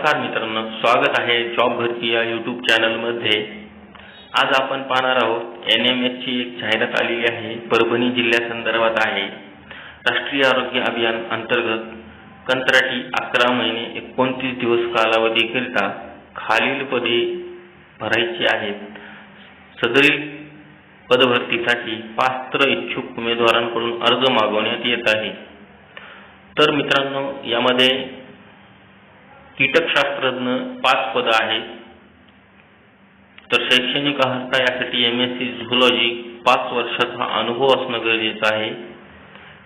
नमस्कार मित्रांनो स्वागत आहे जॉब भरती या यूट्यूब चॅनलमध्ये आज आपण पाहणार आहोत एन एम ची एक जाहिरात आलेली आहे परभणी जिल्ह्यासंदर्भात आहे. राष्ट्रीय आरोग्य अभियान अंतर्गत कंत्राटी अकरा महिने एकोणतीस दिवस कालावधीकरिता खालील पदे भरायची आहेत. सदरील पदभरतीसाठी पात्र इच्छुक उमेदवारांकडून अर्ज मागवण्यात येत आहे. तर मित्रांनो यामध्ये कीटकशास्त्रज्ञ पाच पदं आहेत तर शैक्षणिक अर्हता यासाठी एम एस सी झुलॉजी पाच वर्षाचा अनुभव असणं गरजेचं आहे.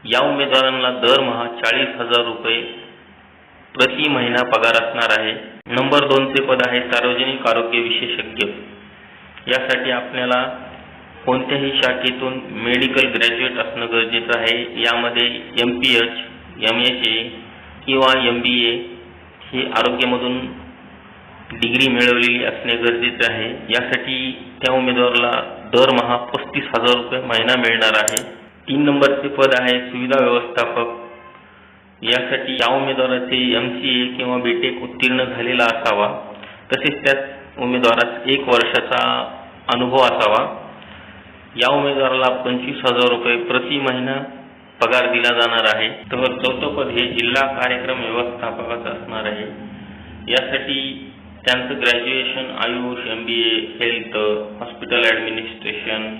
या उमेदवारांना दरमहा चाळीस हजार रुपये प्रति महिना पगार असणार आहे. नंबर दोनचे पद आहे सार्वजनिक आरोग्य विशेषज्ञ. यासाठी आपल्याला कोणत्याही शाखेतून मेडिकल ग्रॅज्युएट असणं गरजेचं आहे. यामध्ये M P H M H A किंवा M B A he आरोग्यामधून degree मिळवलेली असणे गरजेचे आहे. यासाठी त्या उमेदवाराला दरमहा पस्तीस हजार रुपये महिना मिळणार आहे. तीन नंबरचे पद आहे सुविधा व्यवस्थापक. यासाठी या उमेदवाराचे एम सी ए किंवा बी टेक उत्तीर्ण झालेला असावा. तसेच त्या उमेदवारास एक वर्षाचा अनुभव असावा. या उमेदवाराला पंचवीस हजार रुपये प्रति महिना पगार दिला जाणार आहे. तर चौथं पद हे जिल्हा कार्यक्रम व्यवस्थापकाचं असणार आहे. यासाठी त्यांचं graduation Ayush M B A health hospital administration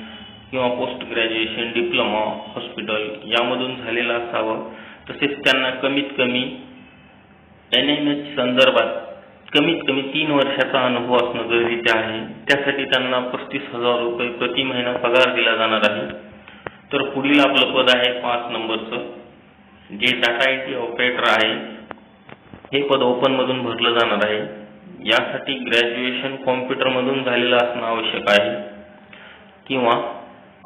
किंवा पोस्ट ग्रॅज्युएशन डिप्लोमा हॉस्पिटल यामधून झालेलं असावं. तसेच त्यांना कमीत कमी एन एम एच संदर्भात कमीत कमी तीन वर्षाचा अनुभव असणं गरजेचे आहे. त्यासाठी त्यांना पस्तीस हजार रुपये प्रति महिना पगार दिला जाणार आहे. तर पुढील आपलं पद आहे पाच नंबरचं. जे डाटा आय टी ऑपरेटर आहे हे पद ओपनमधून भरलं जाणार आहे. यासाठी ग्रॅज्युएशन कॉम्प्युटरमधून झालेलं असणं आवश्यक आहे. किंवा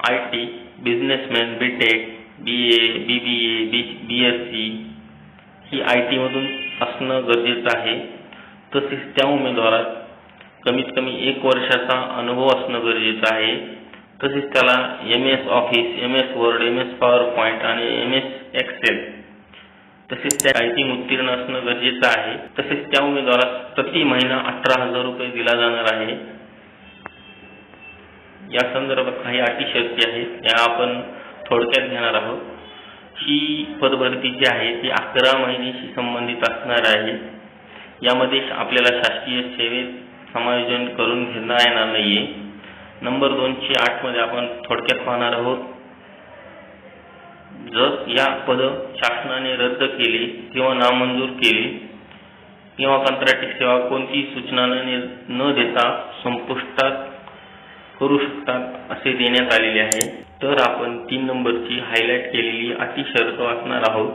I T businessman B tech B A B B A B B S C he I टीमधून असणं गरजेचं आहे. तसेच त्या उमेदवारात कमीत कमी एक वर्षाचा अनुभव असणं गरजेचं आहे. तसेच त्याला M S Office M S Word M S PowerPoint आणि एम एस एक्सेल तसेच त्या टायपिंग उत्तीर्ण असणं गरजेचं आहे. तसेच त्या उमेदवारास प्रति महिना अठरा हजार रुपये दिला जाणार आहे. या संदर्भात काही अटी शक्ती आहेत या आपण थोडक्यात घेणार आहोत. ही पदभरती जी आहे ती अकरा महिन्याशी संबंधित असणार आहे. यामध्ये आपल्याला शासकीय सेवेत समायोजन करून घेता येणार नाहीये. नंबर दोनशे आठमध्ये आपण थोडक्यात पाहणार आहोत. जर या पद शासनाने रद्द केली किंवा नामंजूर केली किंवा कंत्राटी सेवा कोणतीही सूचना न देता संपुष्टात करू शकतात असे देण्यात आलेले आहे तर आपण तीन नंबरची हायलाईट केलेली अति शर्त वाचणार आहोत.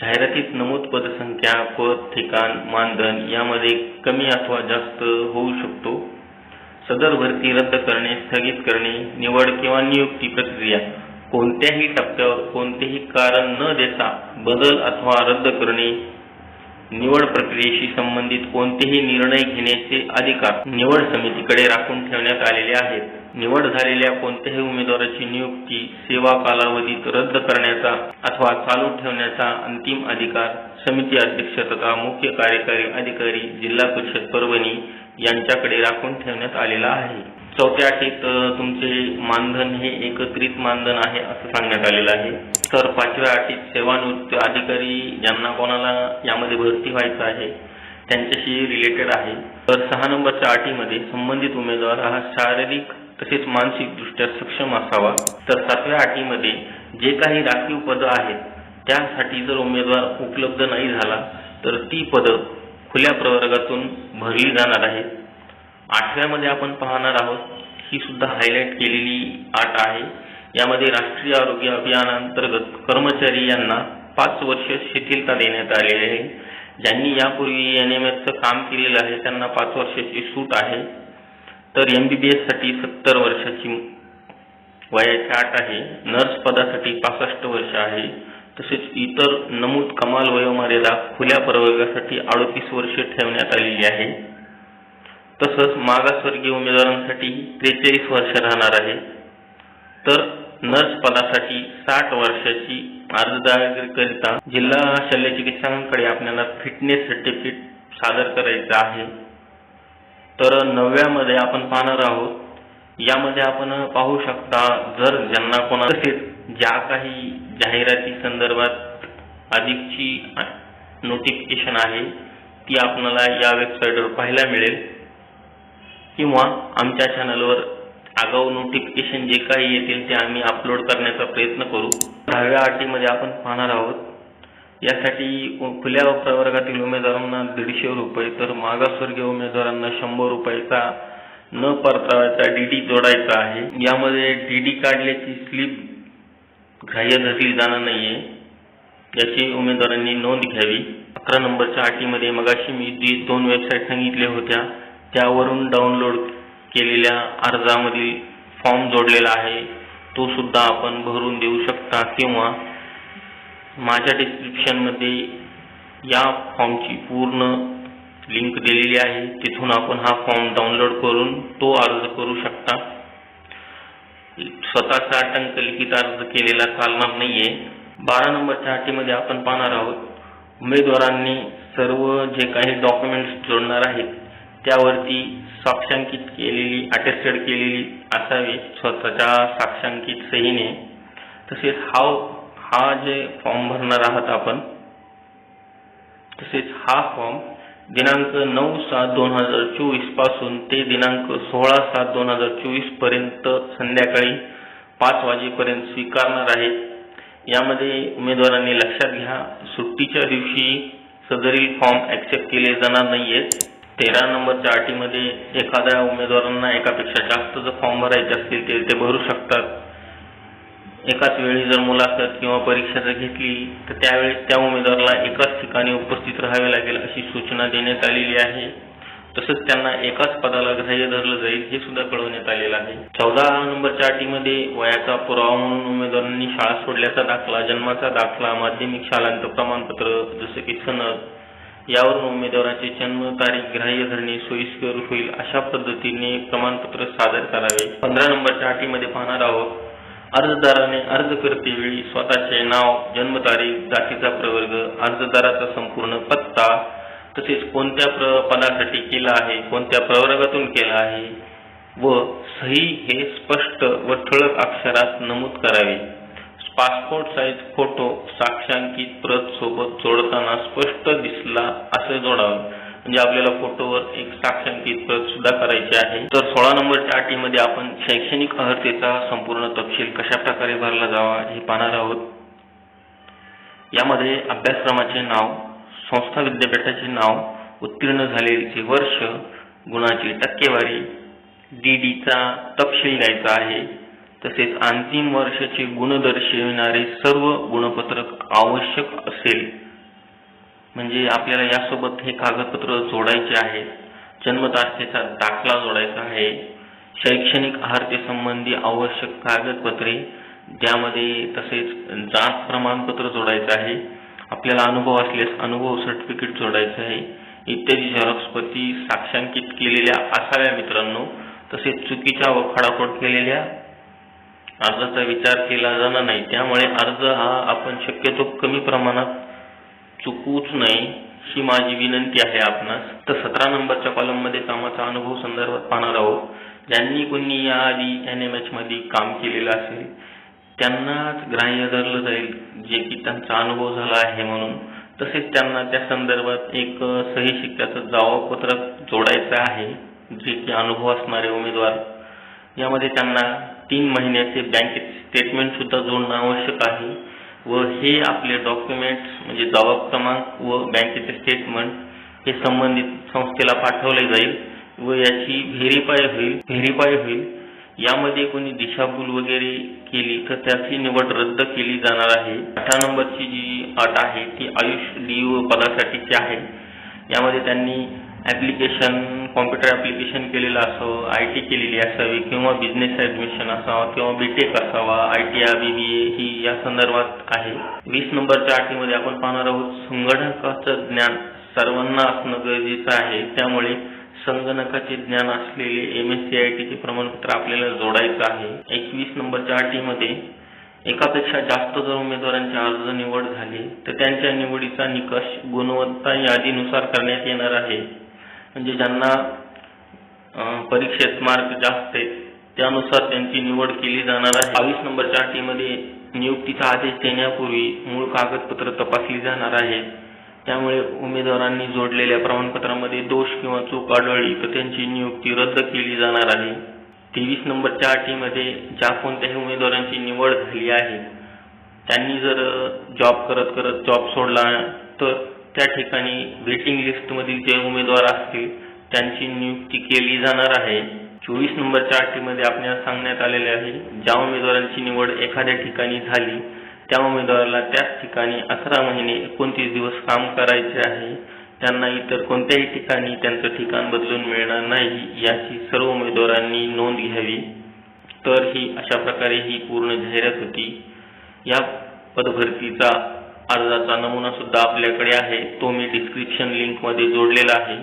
जाहिरातीत नमूद पदसंख्या पद ठिकाण मानधन यामध्ये कमी अथवा जास्त होऊ शकतो. सदर भरती रद्द करणे स्थगित करणे निवड किंवा नियुक्ती प्रक्रिया. कोणत्याही टप्प्यावर कोणतेही कारण न देता बदल अथवा रद्द करणे निवड प्रक्रियेशी संबंधित कोणतेही निर्णय घेण्याचे अधिकार निवड समितीकडे राखून ठेवण्यात आलेले आहेत. निवड झालेल्या कोणत्याही उमेदवाराची नियुक्ती सेवा कालावधीत रद्द करण्याचा अथवा चालू ठेवण्याचा अंतिम अधिकार समिती अध्यक्ष तथा मुख्य कार्यकारी अधिकारी जिल्हा परिषद परभणी यांच्याकडे राखून ठेवण्यात आलेला आहे. चौथ्या अटीत तुमचे मानधन हे एकत्रित मानधन आहे असं सांगण्यात आलेलं आहे. तर पाचव्या अटीत सेवानिवृत्त अधिकारी ज्यांना कोणाला यामध्ये भरती व्हायचं आहे त्यांच्याशी रिलेटेड आहे. तर सहा नंबरच्या अटीमध्ये संबंधित उमेदवार हा शारीरिक तसेच मानसिकदृष्ट्या सक्षम असावा. तर सातव्या अटीमध्ये जे काही राखीव पदं आहेत त्यासाठी जर उमेदवार उपलब्ध नाही झाला तर ती पदं खुल्या प्रवर्गातून भरली जाणार आहेत. आठव्यामध्ये आपण पाहणार आहोत ही सुद्धा हायलाईट केलेली आट आहे. यामध्ये राष्ट्रीय आरोग्य अभियानांतर्गत कर्मचारी यांना पाच वर्ष शिथिलता देण्यात आलेली आहे. ज्यांनी यापूर्वी एन एम एसचं काम केलेलं आहे त्यांना पाच वर्षाची सूट आहे. तर एम बी बी एससाठी सत्तर वर्षाची वयाची आठ आहे. नर्स पदासाठी पासष्ट वर्ष आहे. तसेच इतर नमूद कमाल वयोमर्यादा खुल्या प्रवर्गासाठी अडोतीस वर्ष ठेवण्यात आलेली आहे. तसंच मागासवर्गीय उमेदवारांसाठी त्रेचाळीस वर्ष राहणार आहे. तर नर्स पदासाठी साठ वर्षाची अर्जदाराकरिता जिल्हा शल्य चिकित्सकांकडे आपल्याला फिटनेस सर्टिफिकेट सादर करायचं आहे. तर नवव्यामध्ये आपण पाहणार आहोत. यामध्ये आपण पाहू शकता जर ज्यांना कोणा तसेच ज्या काही जाहिराती संदर्भात अधिकची नोटिफिकेशन आहे ती आपल्याला या वेबसाईटवर पाहायला मिळेल. किंवा आमच्या चॅनलवर आगाऊ नोटिफिकेशन जे काही येतील ते आम्ही अपलोड करण्याचा प्रयत्न करू. दहाव्या अटीमध्ये आपण पाहणार आहोत. यासाठी खुल्या प्रवर्गातील उमेदवारांना दीडशे रुपये तर मागासवर्गीय उमेदवारांना शंभर रुपयाचा न परताव्याचा डीडी जोडायचा आहे. यामध्ये डीडी काढल्याची स्लिप ग्राह्य धरली जाणार नाहीये. याची उमेदवारांनी नोंद घ्यावी. अकरा नंबरच्या अटीमध्ये मगाशी मी जी दोन वेबसाईट सांगितल्या होत्या. त्यावरून डाउनलोड केलेल्या अर्जामधील फॉर्म जोडलेला आहे. तो सुद्धा आपण भरून देऊ शकता किंवा माझ्या डिस्क्रिप्शनमध्ये या फॉर्मची पूर्ण लिंक दिलेली आहे. तिथून आपण हा फॉर्म डाउनलोड करून तो अर्ज करू शकता. स्वतःचा आटंक लिखित अर्ज केलेला चालणार नाहीये. बारा नंबरच्या अटीमध्ये आपण पाहणार आहोत. उमेदवारांनी सर्व जे काही डॉक्युमेंट्स जोडणार आहेत त्यावरती साक्षांकित केलेली अटेस्टेड केलेली असावी. स्वतःच्या साक्षांकित सहीने. तसेच हा हा जे फॉर्म भरणार आहात आपण तसेच हा फॉर्म दिनांक नऊ सात दोन हजार चोवीसपासून ते दिनांक सोळा सात दोन हजार चोवीसपर्यंत संध्याकाळी पाच वाजेपर्यंत स्वीकारणार आहे यामध्ये उमेदवारांनी लक्षात घ्या सुट्टीच्या दिवशी सदरील फॉर्म ऍक्सेप्ट केले जाणार नाहीयेत. तेरा नंबरच्या अटीमध्ये एखाद्या उमेदवारांना एकापेक्षा जास्त जर फॉर्म भरायचे असतील ते ते भरू शकतात. एकाच वेळी जर मुलाखत किंवा परीक्षा जर घेतली तर त्यावेळेस त्या उमेदवाराला एकाच ठिकाणी उपस्थित राहावे लागेल अशी सूचना देण्यात आलेली आहे. तसंच त्यांना एकाच पदाला ग्राह्य धरलं जाईल हे सुद्धा कळवण्यात आलेलं आहे. चौदा नंबरच्या अटीमध्ये वयाचा पुरावा म्हणून उमेदवारांनी शाळा सोडल्याचा दाखला जन्माचा दाखला माध्यमिक शालांत प्रमाणपत्र जसे की सनद यावरून उमेदवाराचे जन्म तारीख ग्राह्य धरणे सोयीस्कर होईल अशा पद्धतीने प्रमाणपत्र सादर करावे. पंधरा नंबरच्या अटीमध्ये पाहणार आहोत अर्जदाराने अर्ज करतेवेळी स्वतःचे नाव जन्मतारीख जातीचा प्रवर्ग अर्जदाराचा संपूर्ण पत्ता तसेच कोणत्या प्र पदासाठी केला आहे कोणत्या प्रवर्गातून केला आहे व सही हे स्पष्ट व ठळक अक्षरात नमूद करावे. पासपोर्ट साईज फोटो साक्षांकित प्रत सोबत जोडताना स्पष्ट दिसला असे जोडावे. म्हणजे आपल्याला फोटोवर एक साक्षांकित प्रत सुद्धा करायची आहे. तर सोळा नंबरच्या अटीमध्ये आपण शैक्षणिक अर्हतेचा संपूर्ण तपशील कशा प्रकारे भरला जावा हे पाहणार आहोत. यामध्ये अभ्यासक्रमाचे नाव संस्था विद्यापीठाचे नाव उत्तीर्ण झालेले वर्ष गुणाची टक्केवारी डीडीचा तपशील द्यायचा आहे. तसेच अंतिम वर्षाचे गुण दर्शविणारे सर्व गुणपत्रक आवश्यक असेल म्हणजे आपल्याला यासोबत हे कागदपत्र जोडायचे आहे जन्मतारखेचा दाखला जोडायचा आहे शैक्षणिक आहारते संबंधी आवश्यक कागदपत्रे ज्यामध्ये तसेच जात प्रमाणपत्र जोडायचं आहे आपल्याला अनुभव असल्यास अनुभव सर्टिफिकेट जोडायचं आहे इत्यादी झेरॉक्सपती साक्षांकित केलेल्या असाव्या मित्रांनो तसेच चुकीच्या व खडाखोड केलेल्या अर्जाचा विचार केला जाणार नाही त्यामुळे अर्ज हा आपण शक्यतो कमी प्रमाणात चुकूच नये ही माझी विनंती आहे आपणास. तर सतरा नंबरच्या कॉलममध्ये कामाचा अनुभव संदर्भात पाहणार आहोत. ज्यांनी कोणी याआधी एन एम एच मध्ये काम केलेलं असेल त्यांनाच ग्राह्य धरलं जाईल जे की त्यांचा अनुभव झाला आहे म्हणून. तसेच त्यांना त्या संदर्भात एक सही शिक्क्याचं जबाबपत्रक जोडायचं आहे जे की अनुभव असणारे उमेदवार. यामध्ये त्यांना तीन महिन्याचे बँकेत स्टेटमेंट सुद्धा जोडणं आवश्यक आहे. व हे आपले डॉक्युमेंट्स म्हणजे जबाब क्रमांक व बँकेचे स्टेटमेंट हे संबंधित संस्थेला पाठवले जाईल व याची व्हेरीफाय होईल. व्हेरीफाय होईल. यामध्ये कोणी दिशाभूल वगैरे केली तर त्याची निवड रद्द केली जाणार आहे. अठरा नंबरची जी अट आहे ती आयुष डीओ पदासाठीची आहे. यामध्ये त्यांनी ऍप्लिकेशन कॉम्प्युटर ऍप्लिकेशन केलेलं असो आय टी केलेली असावी किंवा बिझनेस ऍडमिशन असावा किंवा बीटेक असावा I T or B B A ही या संदर्भात आहे. वीस नंबरच्या अटीमध्ये आपण पाहणार आहोत संगणकाचं ज्ञान सर्वांना असणं गरजेचं आहे. त्यामुळे संगणकाचे ज्ञान असलेले एम एस सी आय टीचे प्रमाणपत्र आपल्याला जोडायचं आहे. एकवीस नंबरच्या अटीमध्ये एकापेक्षा जास्त जर उमेदवारांची अर्ज निवड झाली तर त्यांच्या निवडीचा निकष गुणवत्ता यादीनुसार करण्यात येणार आहे. म्हणजे ज्यांना परीक्षेत मार्क जास्त आहेत त्यानुसार त्यांची निवड केली जाणार आहे. बावीस नंबरच्या अटीमध्ये नियुक्तीचा आदेश देण्यापूर्वी मूळ कागदपत्र तपासली जाणार आहे. त्यामुळे उमेदवारांनी जोडलेल्या प्रमाणपत्रामध्ये दोष किंवा चूक आढळली तर त्यांची नियुक्ती रद्द केली जाणार आहे. तेवीस नंबरच्या अटीमध्ये ज्या कोणत्याही उमेदवारांची निवड झाली आहे त्यांनी जर जॉब करत करत जॉब सोडला तर त्या ठिकाणी वेटिंग लिस्टमधील जे उमेदवार असतील त्यांची नियुक्ती केली जाणार आहे. चोवीस नंबरच्या अटीमध्ये आपल्याला सांगण्यात आलेले आहे ज्या उमेदवारांची निवड एखाद्या ठिकाणी झाली त्या उमेदवाराला त्याच ठिकाणी अकरा महिने एकोणतीस दिवस काम करायचे आहे. त्यांना इतर कोणत्याही ठिकाणी त्यांचं ठिकाण बदलून मिळणार नाही याची सर्व उमेदवारांनी नोंद घ्यावी. तर ही अशा प्रकारे ही पूर्ण जाहिरात होती. या पदभरतीचा अर्जाचा नमुना सुद्धा आपल्याकडे आहे. तो मी डिस्क्रिप्शन लिंकमध्ये जोडलेला आहे.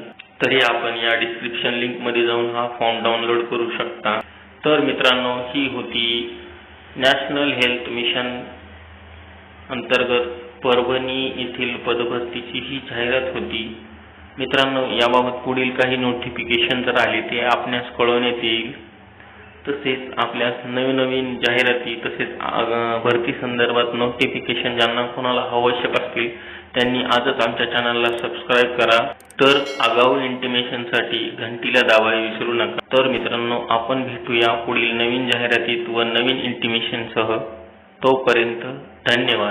तरी आपण या डिस्क्रिप्शन लिंकमध्ये जाऊन हा फॉर्म डाउनलोड करू शकता. तर मित्रांनो ही होती नॅशनल हेल्थ मिशन अंतर्गत परभणी येथील पदभरतीची ही जाहिरात होती. मित्रांनो याबाबत पुढील काही नोटिफिकेशन जर आले ते आपणास कळवण्यात येईल. तसेच आपल्यास नवीन नवीन जाहिराती तसेच भरती संदर्भात नोटिफिकेशन ज्यांना कोणाला आवश्यक असतील त्यांनी आजच आमच्या चॅनलला सबस्क्राईब करा. तर आगाऊ इंटिमेशनसाठी घंटीला दाबायला विसरू नका. तर मित्रांनो आपण भेटूया पुढील नवीन जाहिरातीत व नवीन इंटिमेशनसह तोपर्यंत धन्यवाद.